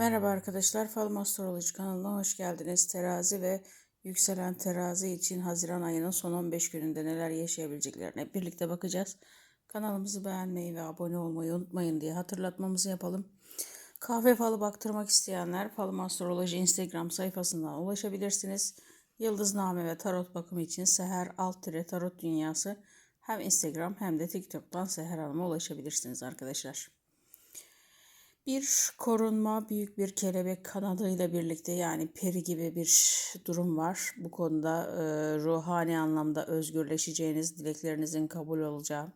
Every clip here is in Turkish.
Merhaba arkadaşlar, Falım Astroloji kanalına hoş geldiniz. Terazi ve yükselen terazi için Haziran ayının son 15 gününde neler yaşayabileceklerine birlikte bakacağız. Kanalımızı beğenmeyi ve abone olmayı unutmayın diye hatırlatmamızı yapalım. Kahve falı baktırmak isteyenler Falım Astroloji Instagram sayfasından ulaşabilirsiniz. Yıldızname ve tarot bakımı için Seher alt tarot dünyası hem Instagram hem de TikTok'tan Seher Hanım'a ulaşabilirsiniz arkadaşlar. Bir korunma, büyük bir kelebek kanadıyla birlikte yani peri gibi bir durum var. Bu konuda e, ruhani anlamda özgürleşeceğiniz, dileklerinizin kabul olacağı,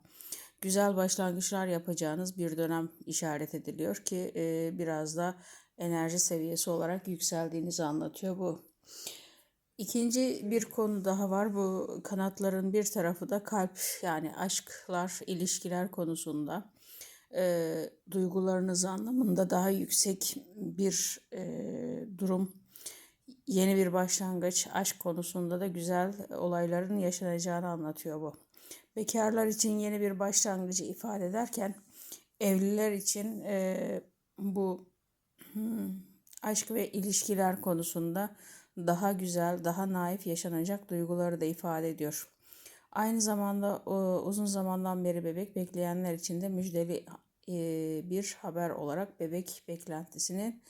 güzel başlangıçlar yapacağınız bir dönem işaret ediliyor ki e, biraz da enerji seviyesi olarak yükseldiğinizi anlatıyor bu. İkinci bir konu daha var. Bu kanatların bir tarafı da kalp yani aşklar, ilişkiler konusunda e, duygularınız anlamında daha yüksek bir e, durum, yeni bir başlangıç, aşk konusunda da güzel olayların yaşanacağını anlatıyor bu. Bekarlar için yeni bir başlangıcı ifade ederken evliler için e, bu hmm, aşk ve ilişkiler konusunda daha güzel, daha naif yaşanacak duyguları da ifade ediyor. Aynı zamanda uzun zamandan beri bebek bekleyenler için de müjdeli bir haber olarak bebek beklentisinin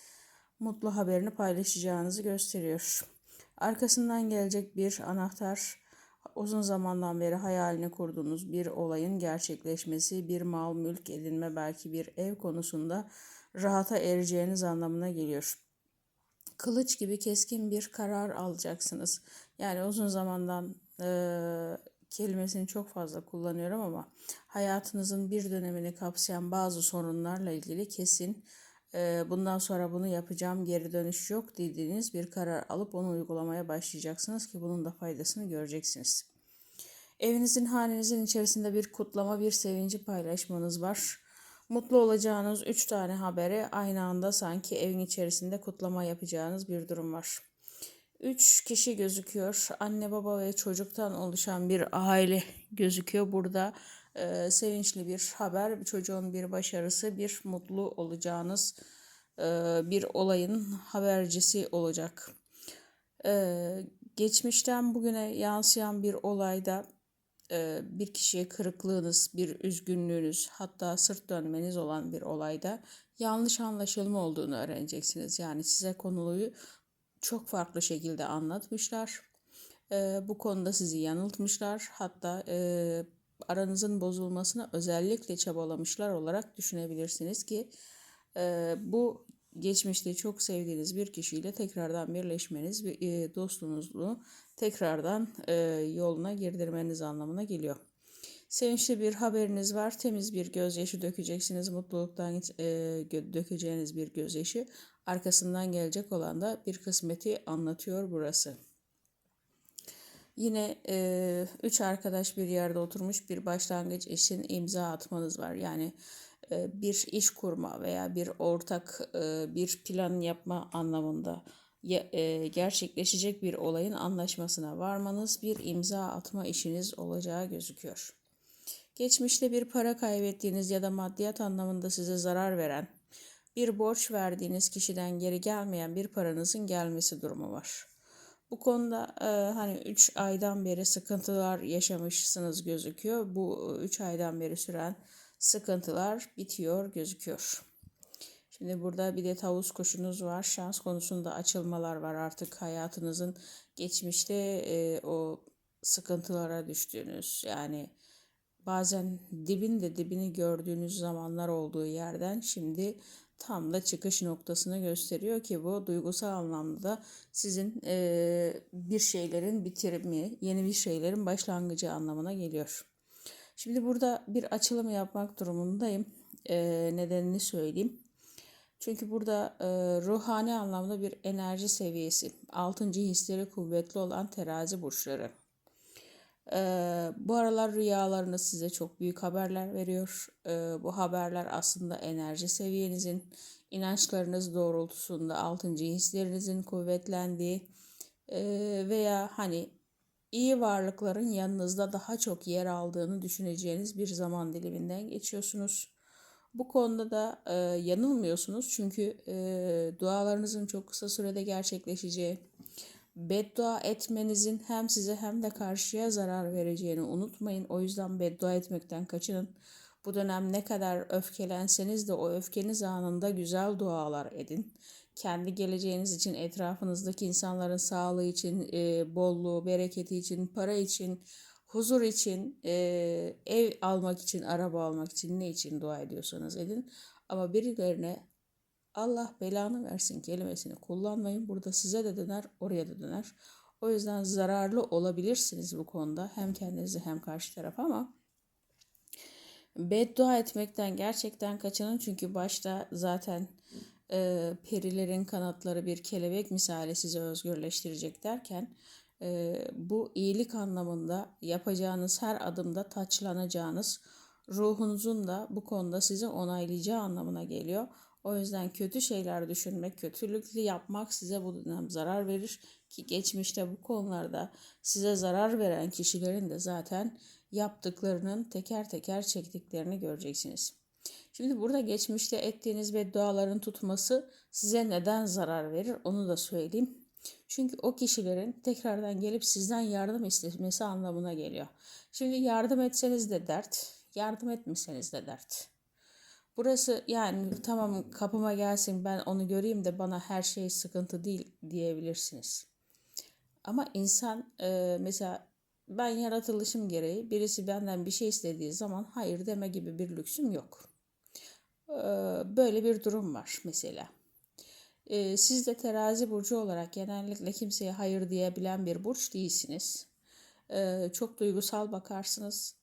mutlu haberini paylaşacağınızı gösteriyor. Arkasından gelecek bir anahtar uzun zamandan beri hayalini kurduğunuz bir olayın gerçekleşmesi, bir mal, mülk edinme, belki bir ev konusunda rahata ereceğiniz anlamına geliyor. Kılıç gibi keskin bir karar alacaksınız. Yani uzun zamandan e, kelimesini çok fazla kullanıyorum ama hayatınızın bir dönemini kapsayan bazı sorunlarla ilgili kesin e, bundan sonra bunu yapacağım geri dönüş yok dediğiniz bir karar alıp onu uygulamaya başlayacaksınız ki bunun da faydasını göreceksiniz. Evinizin hanenizin içerisinde bir kutlama bir sevinci paylaşmanız var. Mutlu olacağınız 3 tane habere aynı anda sanki evin içerisinde kutlama yapacağınız bir durum var. Üç kişi gözüküyor. Anne baba ve çocuktan oluşan bir aile gözüküyor. Burada e, sevinçli bir haber, çocuğun bir başarısı, bir mutlu olacağınız e, bir olayın habercisi olacak. E, geçmişten bugüne yansıyan bir olayda e, bir kişiye kırıklığınız, bir üzgünlüğünüz, hatta sırt dönmeniz olan bir olayda yanlış anlaşılma olduğunu öğreneceksiniz. Yani size konuluyu çok farklı şekilde anlatmışlar. E, bu konuda sizi yanıltmışlar. Hatta e, aranızın bozulmasına özellikle çabalamışlar olarak düşünebilirsiniz ki e, bu geçmişte çok sevdiğiniz bir kişiyle tekrardan birleşmeniz ve dostluğunuzu tekrardan e, yoluna girdirmeniz anlamına geliyor. Sevinçli bir haberiniz var. Temiz bir gözyaşı dökeceksiniz. Mutluluktan e, dökeceğiniz bir gözyaşı. Arkasından gelecek olan da bir kısmeti anlatıyor burası. Yine e, üç arkadaş bir yerde oturmuş bir başlangıç için imza atmanız var. Yani e, bir iş kurma veya bir ortak e, bir plan yapma anlamında e, gerçekleşecek bir olayın anlaşmasına varmanız bir imza atma işiniz olacağı gözüküyor. Geçmişte bir para kaybettiğiniz ya da maddiyat anlamında size zarar veren, bir borç verdiğiniz kişiden geri gelmeyen bir paranızın gelmesi durumu var. Bu konuda e, hani 3 aydan beri sıkıntılar yaşamışsınız gözüküyor. Bu 3 aydan beri süren sıkıntılar bitiyor gözüküyor. Şimdi burada bir de tavus kuşunuz var. Şans konusunda açılmalar var artık hayatınızın geçmişte e, o sıkıntılara düştüğünüz yani bazen dibin de dibini gördüğünüz zamanlar olduğu yerden şimdi tam da çıkış noktasını gösteriyor ki bu duygusal anlamda sizin e, bir şeylerin bitirimi, yeni bir şeylerin başlangıcı anlamına geliyor. Şimdi burada bir açılım yapmak durumundayım. E, nedenini söyleyeyim. Çünkü burada e, ruhani anlamda bir enerji seviyesi, altıncı hisleri kuvvetli olan terazi burçları. Bu aralar rüyalarınız size çok büyük haberler veriyor. Bu haberler aslında enerji seviyenizin, inançlarınız doğrultusunda altıncı hislerinizin kuvvetlendiği veya hani iyi varlıkların yanınızda daha çok yer aldığını düşüneceğiniz bir zaman diliminden geçiyorsunuz. Bu konuda da e, yanılmıyorsunuz çünkü e, dualarınızın çok kısa sürede gerçekleşeceği, beddua etmenizin hem size hem de karşıya zarar vereceğini unutmayın. O yüzden beddua etmekten kaçının. Bu dönem ne kadar öfkelenseniz de o öfkeniz anında güzel dualar edin. Kendi geleceğiniz için, etrafınızdaki insanların sağlığı için, e, bolluğu, bereketi için, para için, huzur için, e, ev almak için, araba almak için ne için dua ediyorsanız edin. Ama birilerine Allah belanı versin kelimesini kullanmayın. Burada size de döner, oraya da döner. O yüzden zararlı olabilirsiniz bu konuda. Hem kendinize hem karşı tarafa ama beddua etmekten gerçekten kaçının. Çünkü başta zaten e, perilerin kanatları bir kelebek misali sizi özgürleştirecek derken e, bu iyilik anlamında yapacağınız her adımda taçlanacağınız ruhunuzun da bu konuda sizi onaylayacağı anlamına geliyor. O yüzden kötü şeyler düşünmek, kötülükle yapmak size bu dönem zarar verir ki geçmişte bu konularda size zarar veren kişilerin de zaten yaptıklarının teker teker çektiklerini göreceksiniz. Şimdi burada geçmişte ettiğiniz bedduaların tutması size neden zarar verir onu da söyleyeyim. Çünkü o kişilerin tekrardan gelip sizden yardım istemesi anlamına geliyor. Şimdi yardım etseniz de dert, yardım etmeseniz de dert. Burası yani tamam kapıma gelsin ben onu göreyim de bana her şey sıkıntı değil diyebilirsiniz. Ama insan e, mesela ben yaratılışım gereği birisi benden bir şey istediği zaman hayır deme gibi bir lüksüm yok. E, böyle bir durum var mesela. E, siz de terazi burcu olarak genellikle kimseye hayır diyebilen bir burç değilsiniz. E, çok duygusal bakarsınız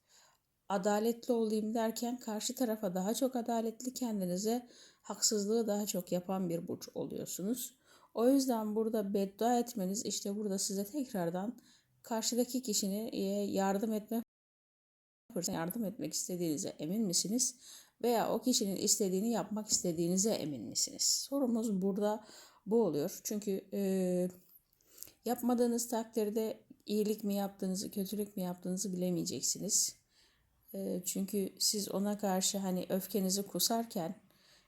adaletli olayım derken karşı tarafa daha çok adaletli kendinize haksızlığı daha çok yapan bir burç oluyorsunuz. O yüzden burada beddua etmeniz işte burada size tekrardan karşıdaki kişinin yardım etme yardım etmek istediğinize emin misiniz? Veya o kişinin istediğini yapmak istediğinize emin misiniz? Sorumuz burada bu oluyor. Çünkü e, yapmadığınız takdirde iyilik mi yaptığınızı, kötülük mü yaptığınızı bilemeyeceksiniz. Çünkü siz ona karşı hani öfkenizi kusarken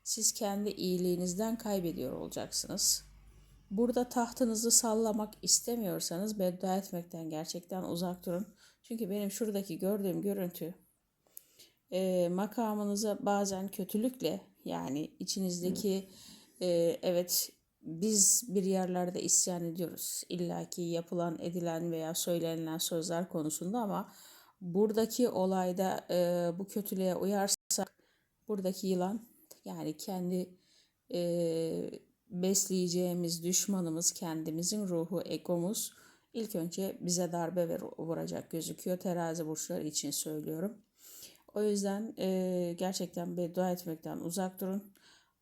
siz kendi iyiliğinizden kaybediyor olacaksınız. Burada tahtınızı sallamak istemiyorsanız beddua etmekten gerçekten uzak durun. Çünkü benim şuradaki gördüğüm görüntü makamınıza bazen kötülükle yani içinizdeki evet biz bir yerlerde isyan ediyoruz. İlla ki yapılan, edilen veya söylenilen sözler konusunda ama buradaki olayda e, bu kötülüğe uyarsak buradaki yılan yani kendi e, besleyeceğimiz düşmanımız kendimizin ruhu, egomuz ilk önce bize darbe vuracak gözüküyor. Terazi burçları için söylüyorum. O yüzden e, gerçekten beddua etmekten uzak durun.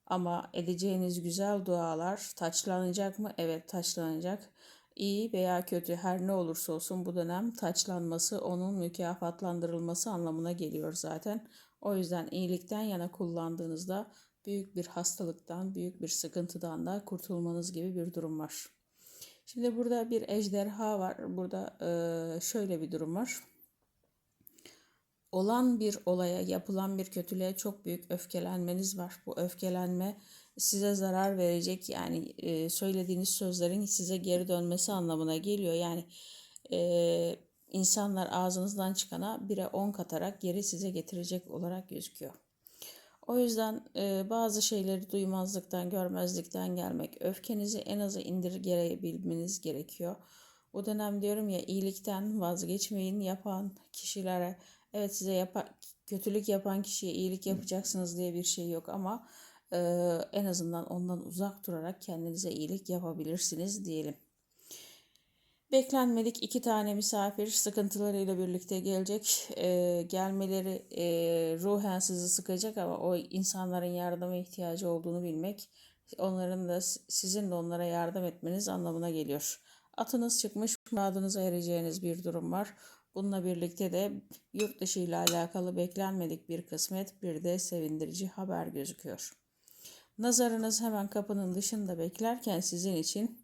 Ama edeceğiniz güzel dualar taçlanacak mı? Evet taçlanacak iyi veya kötü her ne olursa olsun bu dönem taçlanması, onun mükafatlandırılması anlamına geliyor zaten. O yüzden iyilikten yana kullandığınızda büyük bir hastalıktan, büyük bir sıkıntıdan da kurtulmanız gibi bir durum var. Şimdi burada bir ejderha var. Burada şöyle bir durum var. Olan bir olaya, yapılan bir kötülüğe çok büyük öfkelenmeniz var. Bu öfkelenme size zarar verecek yani e, söylediğiniz sözlerin size geri dönmesi anlamına geliyor. Yani e, insanlar ağzınızdan çıkana bire on katarak geri size getirecek olarak gözüküyor. O yüzden e, bazı şeyleri duymazlıktan, görmezlikten gelmek, öfkenizi en aza indirgeyebilmeniz gerekiyor. Bu dönem diyorum ya iyilikten vazgeçmeyin yapan kişilere. Evet size yapa, kötülük yapan kişiye iyilik yapacaksınız diye bir şey yok ama en azından ondan uzak durarak kendinize iyilik yapabilirsiniz diyelim. Beklenmedik iki tane misafir sıkıntılarıyla birlikte gelecek. E, gelmeleri e, ruhen sizi sıkacak ama o insanların yardıma ihtiyacı olduğunu bilmek, onların da sizin de onlara yardım etmeniz anlamına geliyor. Atınız çıkmış, muradınıza ereceğiniz bir durum var. Bununla birlikte de yurt dışı ile alakalı beklenmedik bir kısmet, bir de sevindirici haber gözüküyor. Nazarınız hemen kapının dışında beklerken sizin için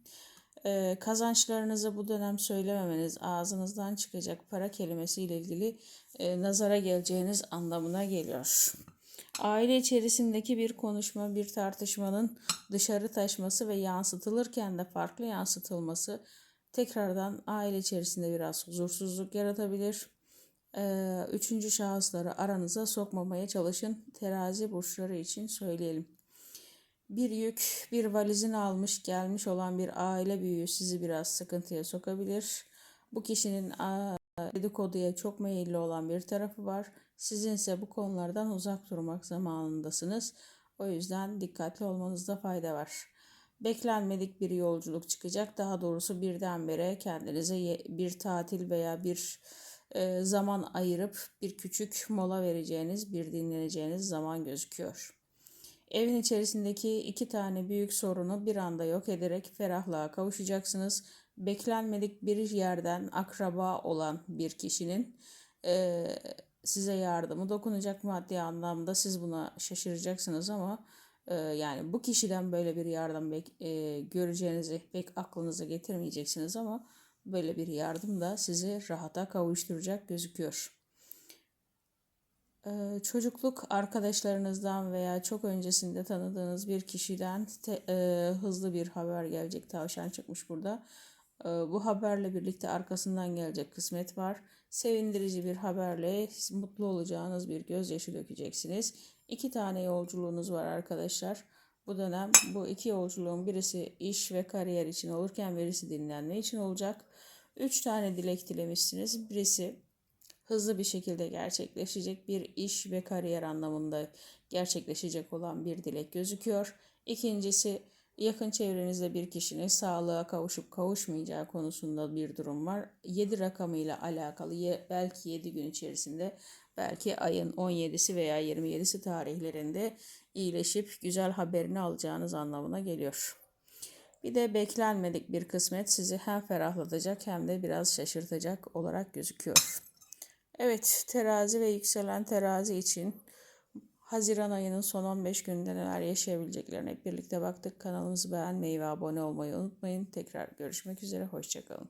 e, kazançlarınızı bu dönem söylememeniz, ağzınızdan çıkacak para kelimesiyle ilgili e, nazara geleceğiniz anlamına geliyor. Aile içerisindeki bir konuşma, bir tartışmanın dışarı taşması ve yansıtılırken de farklı yansıtılması tekrardan aile içerisinde biraz huzursuzluk yaratabilir. Ee, üçüncü şahısları aranıza sokmamaya çalışın. Terazi burçları için söyleyelim. Bir yük, bir valizin almış gelmiş olan bir aile büyüğü sizi biraz sıkıntıya sokabilir. Bu kişinin dedikoduya çok meyilli olan bir tarafı var. Sizin ise bu konulardan uzak durmak zamanındasınız. O yüzden dikkatli olmanızda fayda var. Beklenmedik bir yolculuk çıkacak. Daha doğrusu birdenbire kendinize bir tatil veya bir e, zaman ayırıp bir küçük mola vereceğiniz, bir dinleneceğiniz zaman gözüküyor. Evin içerisindeki iki tane büyük sorunu bir anda yok ederek ferahlığa kavuşacaksınız. Beklenmedik bir yerden akraba olan bir kişinin e, size yardımı dokunacak maddi anlamda. Siz buna şaşıracaksınız ama e, yani bu kişiden böyle bir yardım bek, e, göreceğinizi pek aklınıza getirmeyeceksiniz ama böyle bir yardım da sizi rahata kavuşturacak gözüküyor. Ee, çocukluk arkadaşlarınızdan veya çok öncesinde tanıdığınız bir kişiden te, e, hızlı bir haber gelecek. Tavşan çıkmış burada. E, bu haberle birlikte arkasından gelecek kısmet var. Sevindirici bir haberle mutlu olacağınız bir gözyaşı dökeceksiniz. İki tane yolculuğunuz var arkadaşlar. Bu dönem bu iki yolculuğun birisi iş ve kariyer için olurken birisi dinlenme için olacak. Üç tane dilek dilemişsiniz. Birisi hızlı bir şekilde gerçekleşecek bir iş ve kariyer anlamında gerçekleşecek olan bir dilek gözüküyor. İkincisi yakın çevrenizde bir kişinin sağlığa kavuşup kavuşmayacağı konusunda bir durum var. 7 rakamıyla alakalı belki 7 gün içerisinde belki ayın 17'si veya 27'si tarihlerinde iyileşip güzel haberini alacağınız anlamına geliyor. Bir de beklenmedik bir kısmet sizi hem ferahlatacak hem de biraz şaşırtacak olarak gözüküyor. Evet, terazi ve yükselen terazi için Haziran ayının son 15 gününde neler yaşayabileceklerine hep birlikte baktık. Kanalımızı beğenmeyi ve abone olmayı unutmayın. Tekrar görüşmek üzere, hoşçakalın.